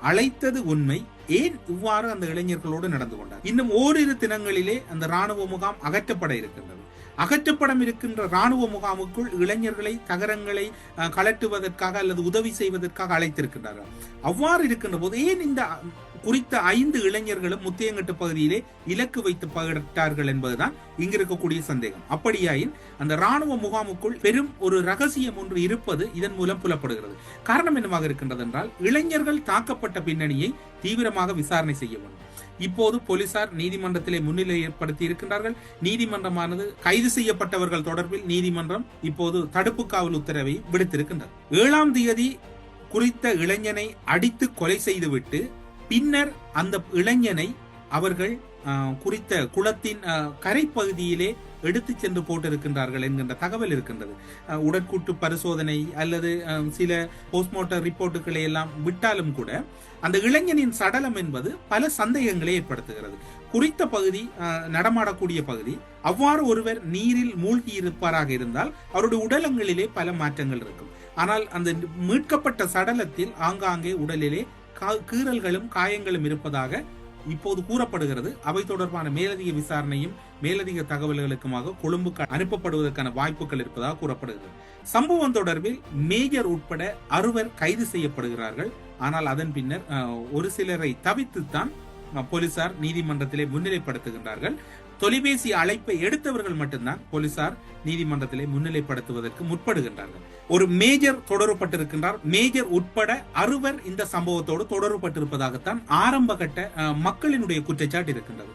அழைத்தது உண்மை. ஏன் இவ்வாறு அந்த இளைஞர்களோடு நடந்து கொண்டார்? இன்னும் ஓரிரு தினங்களிலே அந்த ராணுவ முகாம் அகற்றப்பட இருக்கின்றது. அகற்றப்படம் இருக்கின்ற ராணுவ முகாமுக்குள் இளைஞர்களை தகரங்களை கலட்டுவதற்காக அல்லது உதவி செய்வதற்காக அழைத்திருக்கின்றார்கள். அவ்வாறு இருக்கின்ற போது ஏன் இந்த குறித்த ஐந்து இளைஞர்களும் முத்தியங்கட்டு பகுதியிலே இலக்கு வைத்து பகிட்டார்கள் என்பதுதான் இங்கிருக்கக்கூடிய சந்தேகம். அப்படியாயின் அந்த ராணுவ முகாமுக்குள் பெரும் ஒரு ரகசியம் ஒன்று இருப்பது இதன் மூலம் புலப்படுகிறது. காரணம் என்னவாக இருக்கின்றது என்றால் இளைஞர்கள் தாக்கப்பட்ட பின்னணியை தீவிரமாக விசாரணை செய்ய வேண்டும். இப்போது போலீசார் நீதிமன்றத்திலே முன்னிலைப்படுத்தி இருக்கின்றார்கள். நீதிமன்றமானது கைது செய்யப்பட்டவர்கள் தொடர்பில் நீதிமன்றம் இப்போது தடுப்பு காவல் உத்தரவை விடுத்திருக்கின்றது. ஏழாம் தேதி குறித்த இளைஞனை அடித்து கொலை செய்துவிட்டு பின்னர் அந்த இளைஞனை அவர்கள் குறித்த குளத்தின் கரைப்பகுதியிலே எடுத்து சென்று போட்டிருக்கின்றார்கள் என்கின்ற தகவல் இருக்கின்றது. உடற்கூட்டு பரிசோதனை அல்லது சில போஸ்ட்மார்ட்டம் ரிப்போர்ட்டுகளை எல்லாம் விட்டாலும் கூட அந்த இளைஞனின் சடலம் என்பது பல சந்தேகங்களை ஏற்படுத்துகிறது. குறித்த பகுதி நடமாடக்கூடிய பகுதி அவ்வாறு ஒருவர் நீரில் மூழ்கி இருப்பாராக இருந்தால் அவருடைய உடலங்களிலே பல மாற்றங்கள் இருக்கும். ஆனால் அந்த மீட்கப்பட்ட சடலத்தில் ஆங்காங்கே உடலிலே கீறல்களும் காயங்களும் இருப்பதாக இப்போது கூறப்படுகிறது. அவை தொடர்பான மேலதிக விசாரணையும் மேலதிக தகவல்களுக்குமாக கொழும்புக்கு அனுப்பப்படுவதற்கான வாய்ப்புகள் இருப்பதாக கூறப்படுகிறது. சம்பவம் தொடர்பில் மேஜர் உட்பட அறுவர் கைது செய்யப்படுகிறார்கள். ஆனால் அதன் பின்னர் அஹ், ஒரு சிலரை தவித்துத்தான் போலீசார் நீதிமன்றத்திலே முன்னிலைப்படுத்துகின்றார்கள். தொலைபேசி அழைப்பை எடுத்தவர்கள் மட்டும்தான் போலீசார் நீதிமன்றத்திலே முன்னிலைப்படுத்துவதற்கு முற்படுகின்றார்கள். ஒரு மேஜர் தொடரப்பட்டிருக்கின்றார். மேஜர் உட்பட அறுவர் இந்த சம்பவத்தோடு தொடரப்பட்டிருப்பதாகத்தான் ஆரம்ப கட்ட அஹ், மக்களினுடைய குற்றச்சாட்டு இருக்கின்றது.